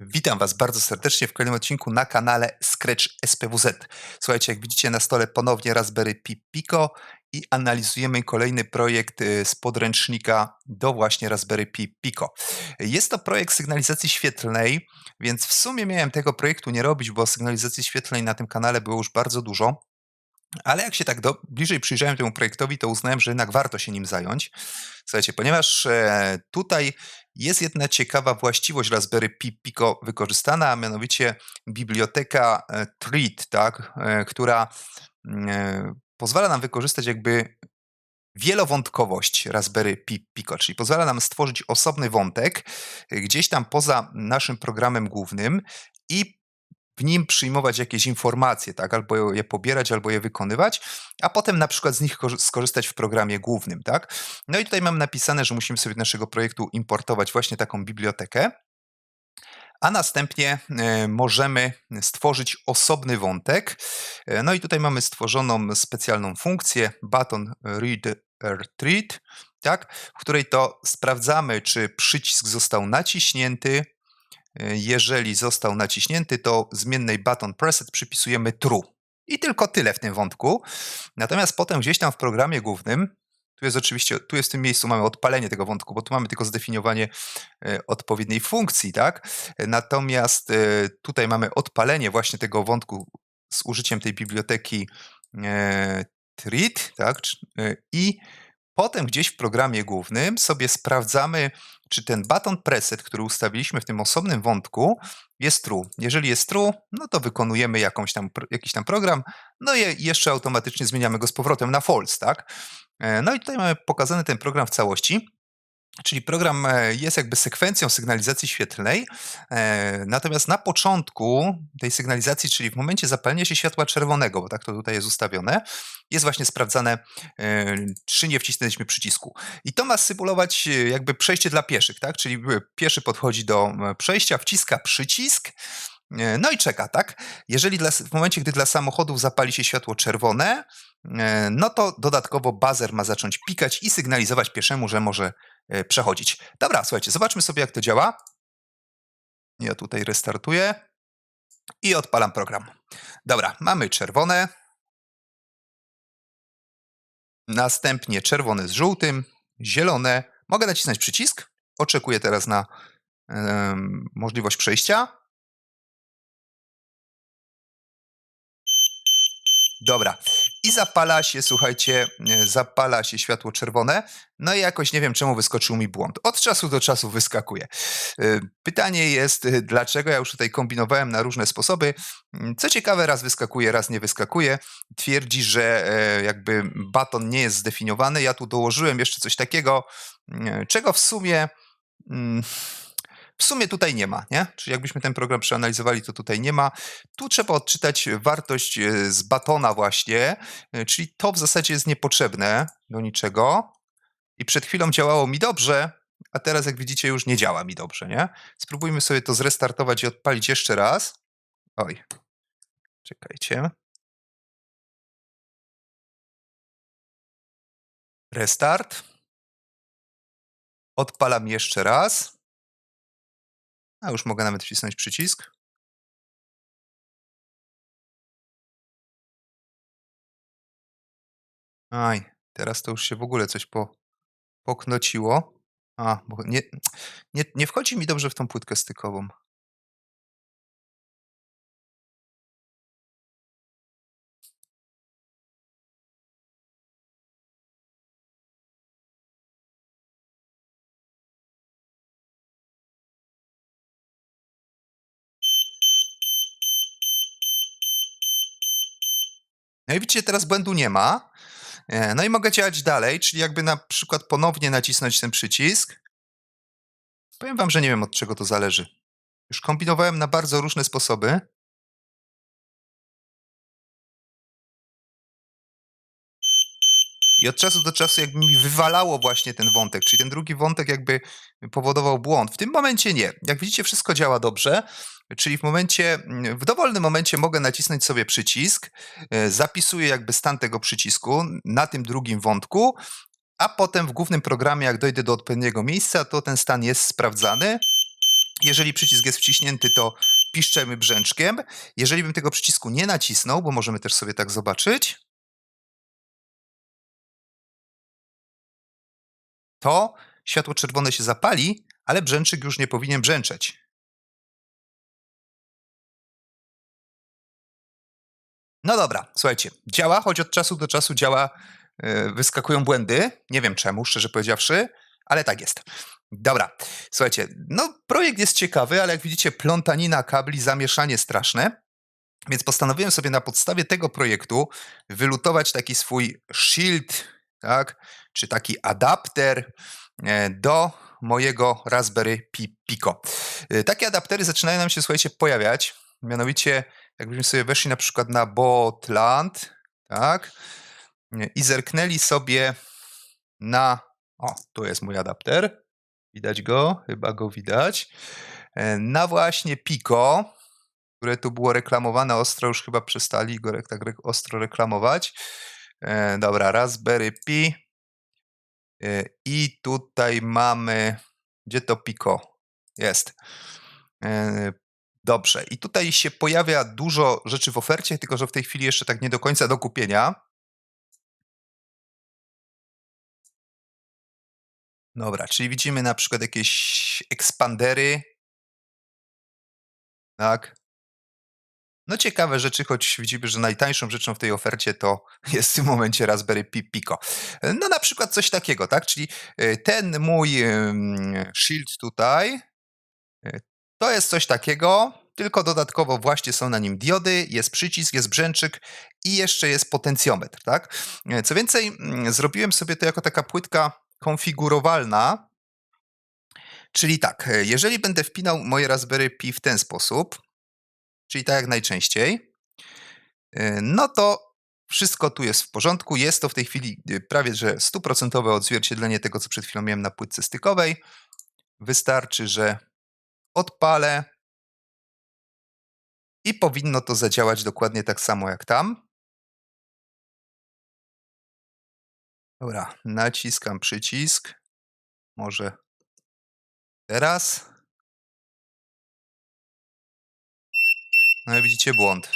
Witam Was bardzo serdecznie w kolejnym odcinku na kanale Scratch SPWZ. Słuchajcie, jak widzicie na stole ponownie Raspberry Pi Pico i analizujemy kolejny projekt y, z podręcznika do właśnie Raspberry Pi Pico. Jest to projekt sygnalizacji świetlnej, więc w sumie miałem tego projektu nie robić, bo sygnalizacji świetlnej na tym kanale było już bardzo dużo. Ale jak się tak do, bliżej przyjrzałem temu projektowi, to uznałem, że jednak warto się nim zająć. Słuchajcie, ponieważ e, tutaj jest jedna ciekawa właściwość Raspberry Pi Pico wykorzystana, a mianowicie biblioteka e, Treat, tak, e, która mm, e, pozwala nam wykorzystać jakby wielowątkowość Raspberry Pi Pico, czyli pozwala nam stworzyć osobny wątek e, gdzieś tam poza naszym programem głównym i w nim przyjmować jakieś informacje, tak? albo je pobierać, albo je wykonywać, a potem na przykład z nich skorzystać w programie głównym. Tak? No i tutaj mam napisane, że musimy sobie do naszego projektu importować właśnie taką bibliotekę, a następnie e, możemy stworzyć osobny wątek. E, no i tutaj mamy stworzoną specjalną funkcję button read tak, w której to sprawdzamy, czy przycisk został naciśnięty, jeżeli został naciśnięty, to zmiennej button preset przypisujemy true. I tylko tyle w tym wątku. Natomiast potem gdzieś tam w programie głównym, tu jest oczywiście, tu jest w tym miejscu mamy odpalenie tego wątku, bo tu mamy tylko zdefiniowanie e, odpowiedniej funkcji, tak? Natomiast e, tutaj mamy odpalenie właśnie tego wątku z użyciem tej biblioteki e, treat, tak? I Potem gdzieś w programie głównym sobie sprawdzamy, czy ten button preset, który ustawiliśmy w tym osobnym wątku, jest true. Jeżeli jest true, no to wykonujemy jakąś tam, jakiś tam program, no i jeszcze automatycznie zmieniamy go z powrotem na false, tak? E, no i tutaj mamy pokazany ten program w całości. Czyli program e, jest jakby sekwencją sygnalizacji świetlnej, e, natomiast na początku tej sygnalizacji, czyli w momencie zapalenia się światła czerwonego, bo tak to tutaj jest ustawione, jest właśnie sprawdzane, e, czy nie wcisnęliśmy przycisku. I to ma symulować jakby przejście dla pieszych, tak? Czyli pieszy podchodzi do przejścia, wciska przycisk, no i czeka, tak? Jeżeli dla, w momencie, gdy dla samochodów zapali się światło czerwone, no to dodatkowo bazer ma zacząć pikać i sygnalizować pieszemu, że może E, przechodzić. Dobra, słuchajcie, zobaczmy sobie, jak to działa. Ja tutaj restartuję i odpalam program. Dobra, mamy czerwone. Następnie czerwone z żółtym, zielone. Mogę nacisnąć przycisk. Oczekuję teraz na możliwość przejścia. Dobra. I zapala się, słuchajcie, e, zapala się światło czerwone. No i jakoś nie wiem, czemu wyskoczył mi błąd. Od czasu do czasu wyskakuje. E, pytanie jest, e, dlaczego ja już tutaj kombinowałem na różne sposoby. Mm, co ciekawe, raz wyskakuje, raz nie wyskakuje. Twierdzi, że jakby baton nie jest zdefiniowany. Ja tu dołożyłem jeszcze coś takiego, mm, czego w sumie mm, w sumie tutaj nie ma, nie? Czyli jakbyśmy ten program przeanalizowali, to tutaj nie ma. Tu trzeba odczytać wartość e, z batona właśnie, e, czyli to w zasadzie jest niepotrzebne do niczego. I przed chwilą działało mi dobrze, a teraz jak widzicie już nie działa mi dobrze, nie? Spróbujmy sobie to zrestartować i odpalić jeszcze raz. Oj, czekajcie. Restart. Odpalam jeszcze raz. A już mogę nawet wcisnąć przycisk. Aj, teraz to już się w ogóle coś po, poknociło. A, bo nie, nie, nie wchodzi mi dobrze w tą płytkę stykową. No i widzicie, teraz błędu nie ma. E, no i mogę działać dalej, czyli jakby na przykład ponownie nacisnąć ten przycisk. Powiem wam, że nie wiem od czego to zależy. Już kombinowałem na bardzo różne sposoby. I od czasu do czasu jakby mi wywalało właśnie ten wątek, czyli ten drugi wątek jakby powodował błąd. W tym momencie nie. Jak widzicie, wszystko działa dobrze, czyli w momencie, w dowolnym momencie mogę nacisnąć sobie przycisk, e, zapisuję jakby stan tego przycisku na tym drugim wątku, a potem w głównym programie, jak dojdę do odpowiedniego miejsca, to ten stan jest sprawdzany Jeżeli przycisk jest wciśnięty, to piszczemy brzęczkiem. Jeżeli bym tego przycisku nie nacisnął, bo możemy też sobie tak zobaczyć, to światło czerwone się zapali, ale brzęczyk już nie powinien brzęczeć. No dobra, słuchajcie, działa, choć od czasu do czasu działa, yy, wyskakują błędy. Nie wiem czemu, szczerze powiedziawszy, ale tak jest. Dobra, słuchajcie, no projekt jest ciekawy, ale jak widzicie, plątanina kabli, zamieszanie straszne. Więc postanowiłem sobie na podstawie tego projektu wylutować taki swój shield, tak, czy taki adapter e, do mojego Raspberry Pi Pico. E, Takie adaptery zaczynają nam się, słuchajcie, pojawiać. Mianowicie, jakbyśmy sobie weszli na przykład na Botland, tak, e, i zerknęli sobie na, o, tu jest mój adapter, widać go, chyba go widać, na właśnie Pico, które tu było reklamowane ostro, już chyba przestali go tak ostro reklamować. Dobra, Raspberry Pi. E, I tutaj mamy, gdzie to Pico? Jest. E, dobrze, i tutaj się pojawia dużo rzeczy w ofercie, tylko że w tej chwili jeszcze tak nie do końca do kupienia. Dobra, czyli widzimy na przykład jakieś ekspandery. Tak. No ciekawe rzeczy, choć widzimy, że najtańszą rzeczą w tej ofercie to jest w tym momencie Raspberry Pi Pico. No na przykład coś takiego, tak? Czyli e, ten mój shield tutaj, e, to jest coś takiego, tylko dodatkowo właśnie są na nim diody, jest przycisk, jest brzęczyk i jeszcze jest potencjometr, tak? E, Co więcej, mm, zrobiłem sobie to jako taka płytka konfigurowalna, czyli tak, jeżeli będę wpinał moje Raspberry Pi w ten sposób, czyli tak jak najczęściej, e, no to wszystko tu jest w porządku. Jest to w tej chwili e, prawie że stuprocentowe odzwierciedlenie tego, co przed chwilą miałem na płytce stykowej. Wystarczy, że odpalę i powinno to zadziałać dokładnie tak samo jak tam. Dobra, naciskam przycisk. Może teraz. No i widzicie błąd.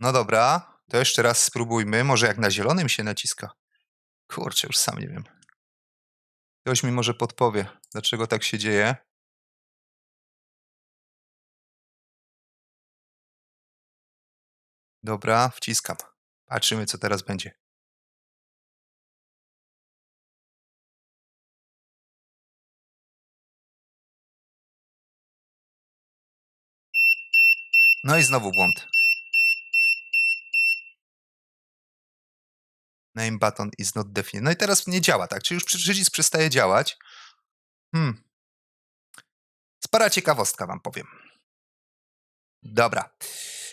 No dobra, to jeszcze raz spróbujmy. Może jak na zielonym się naciska. Kurczę, już sam nie wiem. Ktoś mi może podpowie, dlaczego tak się dzieje. Dobra, wciskam. Patrzymy, co teraz będzie. No i znowu błąd. Name button is not defined. No i teraz nie działa, tak? Czyli już przy- przycisk przestaje działać. Hmm. Spora ciekawostka wam powiem. Dobra.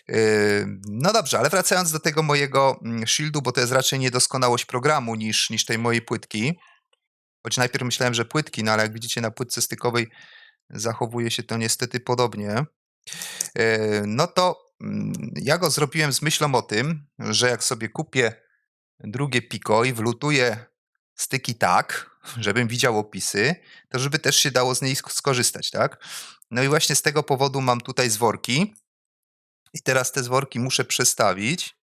Yy, No dobrze, ale wracając do tego mojego mm, shieldu, bo to jest raczej niedoskonałość programu niż, niż tej mojej płytki. Choć najpierw myślałem, że płytki, no ale jak widzicie na płytce stykowej zachowuje się to niestety podobnie. Yy, No to mm, ja go zrobiłem z myślą o tym, że jak sobie kupię drugie Pico i wlutuję styki tak, żebym widział opisy, to żeby też się dało z niej sk- skorzystać, tak? No i właśnie z tego powodu mam tutaj zworki. I teraz te zworki muszę przestawić.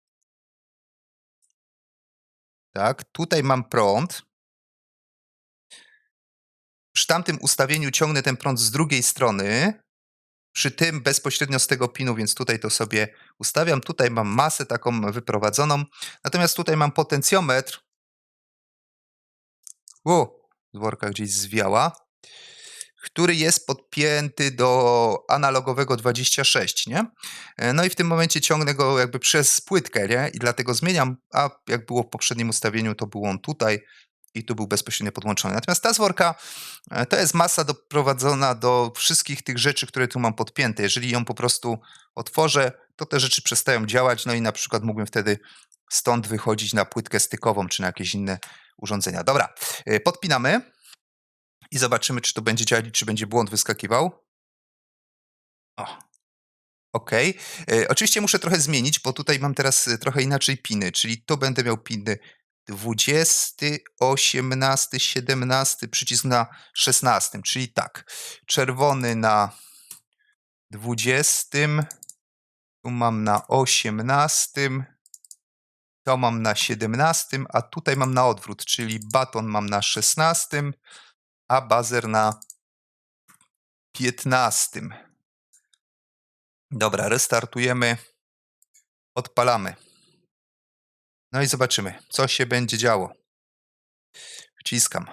Tak, tutaj mam prąd. Przy tamtym ustawieniu ciągnę ten prąd z drugiej strony. Przy tym bezpośrednio z tego pinu, więc tutaj to sobie ustawiam. Tutaj mam masę taką wyprowadzoną. Natomiast tutaj mam potencjometr. U, z worka gdzieś zwiała. Który jest podpięty do analogowego 26, nie? E, No i w tym momencie ciągnę go jakby przez płytkę, nie? I dlatego zmieniam, a jak było w poprzednim ustawieniu, to był on tutaj i tu był bezpośrednio podłączony. Natomiast ta zworka e, to jest masa doprowadzona do wszystkich tych rzeczy, które tu mam podpięte. Jeżeli ją po prostu otworzę, to te rzeczy przestają działać, no i na przykład mógłbym wtedy stąd wychodzić na płytkę stykową, czy na jakieś inne urządzenia. Dobra, e, podpinamy i zobaczymy, czy to będzie działać, czy będzie błąd wyskakiwał. O, ok. Oczywiście muszę trochę zmienić, bo tutaj mam teraz e, trochę inaczej piny, czyli tu będę miał piny 20, 18, 17, przycisk na 16, czyli tak, czerwony na 20, tu mam na 18, to mam na 17, a tutaj mam na odwrót, czyli baton mam na 16, a bazer na 15. Dobra, restartujemy, odpalamy. No i zobaczymy, co się będzie działo. Wciskam.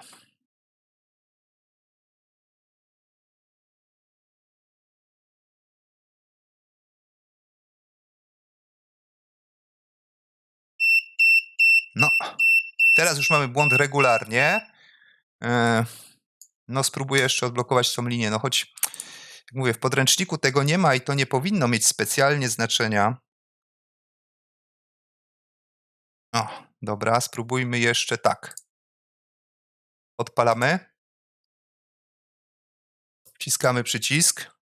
No, teraz już mamy błąd regularnie. E, No, spróbuję jeszcze odblokować tą linię. No, choć, jak mówię, w podręczniku tego nie ma i to nie powinno mieć specjalnie znaczenia. O, dobra, spróbujmy jeszcze tak. Odpalamy. Wciskamy przycisk.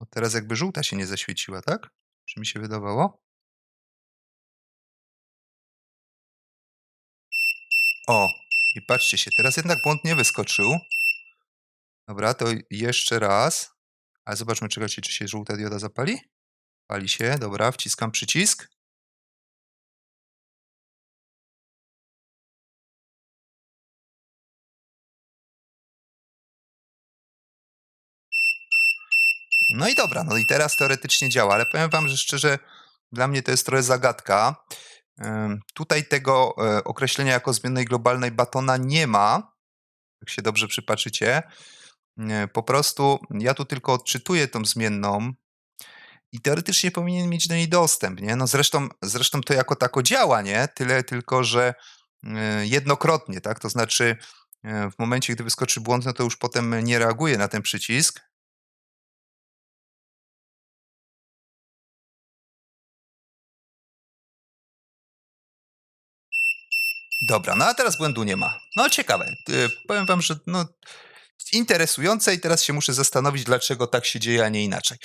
O, teraz jakby żółta się nie zaświeciła, tak? Czy mi się wydawało? O, i patrzcie się, teraz jednak błąd nie wyskoczył. Dobra, to jeszcze raz. Ale zobaczmy, czekajcie, czy się żółta dioda zapali? Pali się, dobra, wciskam przycisk. No i dobra, no i teraz teoretycznie działa, ale powiem wam, że szczerze, dla mnie to jest trochę zagadka. Tutaj tego e, określenia jako zmiennej globalnej batona nie ma, jak się dobrze przypatrzycie. Nie, Po prostu ja tu tylko odczytuję tą zmienną i teoretycznie powinien mieć do niej dostęp, nie? No zresztą, zresztą to jako tako działa, nie? Tyle tylko, że y, jednokrotnie, tak? To znaczy y, w momencie, gdy wyskoczy błąd, no to już potem nie reaguje na ten przycisk. Dobra, no a teraz błędu nie ma. No ciekawe. Powiem wam, że no interesujące i teraz się muszę zastanowić, dlaczego tak się dzieje, a nie inaczej.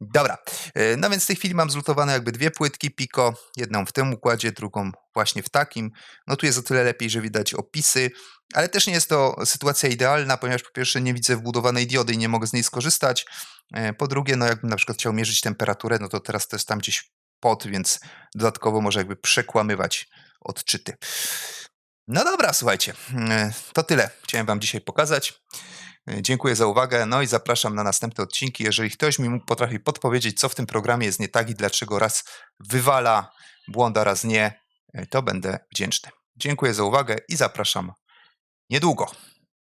Dobra, y, no więc w tej chwili mam zlutowane jakby dwie płytki Pico, jedną w tym układzie, drugą właśnie w takim. No tu jest o tyle lepiej, że widać opisy, ale też nie jest to sytuacja idealna, ponieważ po pierwsze nie widzę wbudowanej diody i nie mogę z niej skorzystać. E, Po drugie, no jakbym na przykład chciał mierzyć temperaturę, no to teraz to jest tam gdzieś pod, więc dodatkowo może jakby przekłamywać odczyty. No dobra, słuchajcie, e, to tyle chciałem wam dzisiaj pokazać. E, Dziękuję za uwagę, no i zapraszam na następne odcinki. Jeżeli ktoś mi potrafi podpowiedzieć, co w tym programie jest nie tak i dlaczego raz wywala błąda, raz nie, e, to będę wdzięczny. Dziękuję za uwagę i zapraszam niedługo.